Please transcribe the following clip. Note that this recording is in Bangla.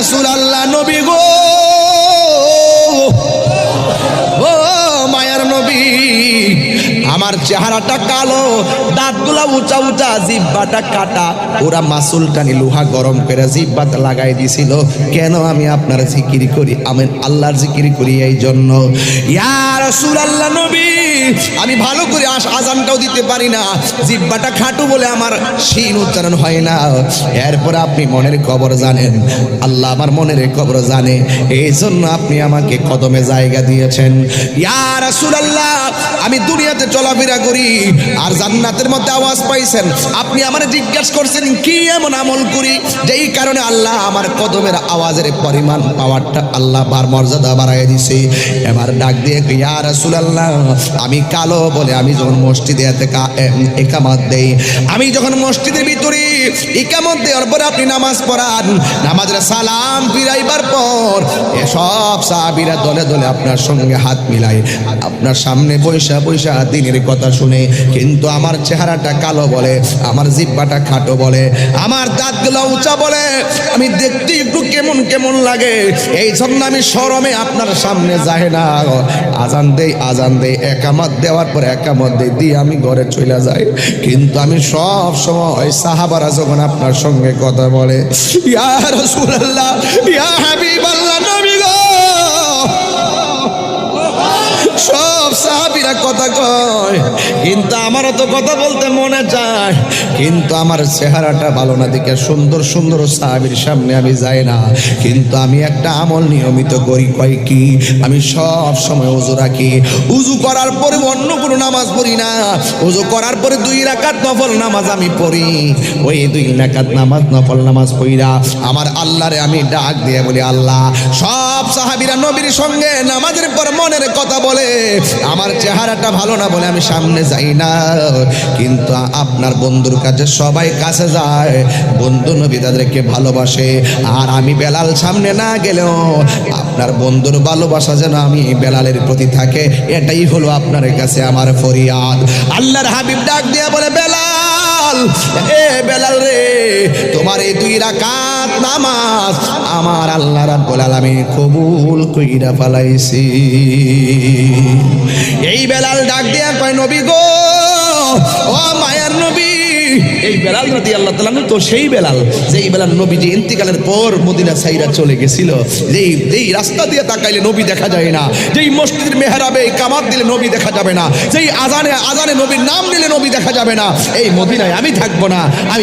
রসুল আল্লাহ নবী গো। আমার চেহারাটা কালো, দাঁতগুলা উঁচা উঁচা, জিব্বাটা কাটা। ওরা মাসুল টানি লোহা গরম করে জিব্বাতে লাগাই দিছিল। কেন আমি আপনার জিকিরি করি? আমি আল্লাহর জিকিরি করি এই জন্য। ইয়ার সুর আল্লাহ নবী, আমি ভালো করে আস আজানটাও দিতে পারি না। জিব্বাটা খাটু বলে আমার শিন উচ্চারণ হয় না। এরপর আপনি মনের খবর জানেন। আল্লাহ আমার মনের খবর জানে। এই জন্য আপনি আমাকে কদমে জায়গা দিয়েছেন। ইয়ার রাসূলুল্লাহ, আমি দুনিয়াতে চলাফেরা করি, আর জান্নাতের মধ্যে আওয়াজ পাইছেন। আপনি আমার জিজ্ঞাসা করছেন, কি এমন আমল করি? যেই কারণে আল্লাহ আমার কদমের আওয়াজের পরিমাণ, পাওয়ারটা আল্লাহ বার মর্যাদা বাড়াই দিছে। এবার ডাক দিয়ে ইয়া রাসূলুল্লাহ, আমি কালো বলে আমি যখন মসজিদে এতে একামত দেই, আমি যখন মসজিদের ভিতরে একামত দেওয়ার পরে আপনি নামাজ পড়ান। নামাজের সালাম ফিরাইবার পর এসব সাহাবীরা দলে দলে আপনার সঙ্গে হাত মিলাই আপনার সামনে বৈশা বৈশা দিনের কথা শুনে কিন্তু আমার চেহারাটা কালো বলে, আমার জিব্বাটা খাটো বলে, আমার দাঁতগুলো উঁচা বলে, আমি দেখতে একটু কেমন কেমন লাগে। এই জন্য আমি শরমে আপনার সামনে যাই না। আজান দেই আজান দেই, একামত দেওয়ার পর একামত দেই, দিয়ে আমি ঘরে চলে যাই। কিন্তু আমি সব সময় সাহাবারা যখন আপনার সঙ্গে কথা বলে, ইয়া রাসূলুল্লাহ, ইয়া হাবিবাল্লাহ, নবী কিন্তু আমারও তো কথা বলতে মনে চায় কিন্তু আমার চেহারাটা ভালো না দেখে সুন্দর সুন্দর সাহাবির সামনে আমি যাই না। কিন্তু আমি একটা আমল নিয়মিত করি, কয় কি? আমি সব সময় উজু রাখি। উজু করার পরে অন্য কোনো নামাজ পড়ি না। উজু করার পরে দুই রাকাত নফল নামাজ আমি পড়ি। ওই দুই রাকাত নামাজ নফল নামাজ পড়িরা আমার আল্লাহরে আমি ডাক দিয়ে বলি, আল্লাহ। সব সাহাবিরা নবীর সঙ্গে নামাজের পর মনের কথা বলে, আমার চেহারাটা ভালো না বলে আমি সামনে যাই না। কিন্তু আপনার বন্ধুর কাছে সবাই কাছে যায়। বন্ধু নবী তাদেরকে ভালোবাসে। আর আমি বেলাল সামনে না গেলেও আপনার বন্ধুর ভালোবাসা যেন আমি বেলালের প্রতি থাকে, এটাই হলো আপনার কাছে আমার ফরিয়াদ। আল্লাহর হাবিব ডাক দিয়া বলে, বেলাল এ বেলাল রে, তোমার এই দুই রাকাত নামাজ আমার আল্লাহ রাব্বুল আলামিন কবুল কইরা ফলাইছি। এই বেলাল ডাক দিয়া কয়, নবী গো, ও মায়ার এই বেলাল রাদি আল্লাহ তাআলা তো সেই বেলাল, যেই বেলাল নবী যে ইন্তিকালের পর মদিনা সাইরা চলে গেছিল। যেই যেই রাস্তা দিয়ে তাকাইলে নবী দেখা যায় না। যেই মসজিদের মেহরাবে, এই কামাত দিলে নবী দেখা যাবে না। যেই আজানে আজানে নবীর নাম নিলে নবী দেখা যাবে না। এই মদিনায় আমি থাকব না, আমি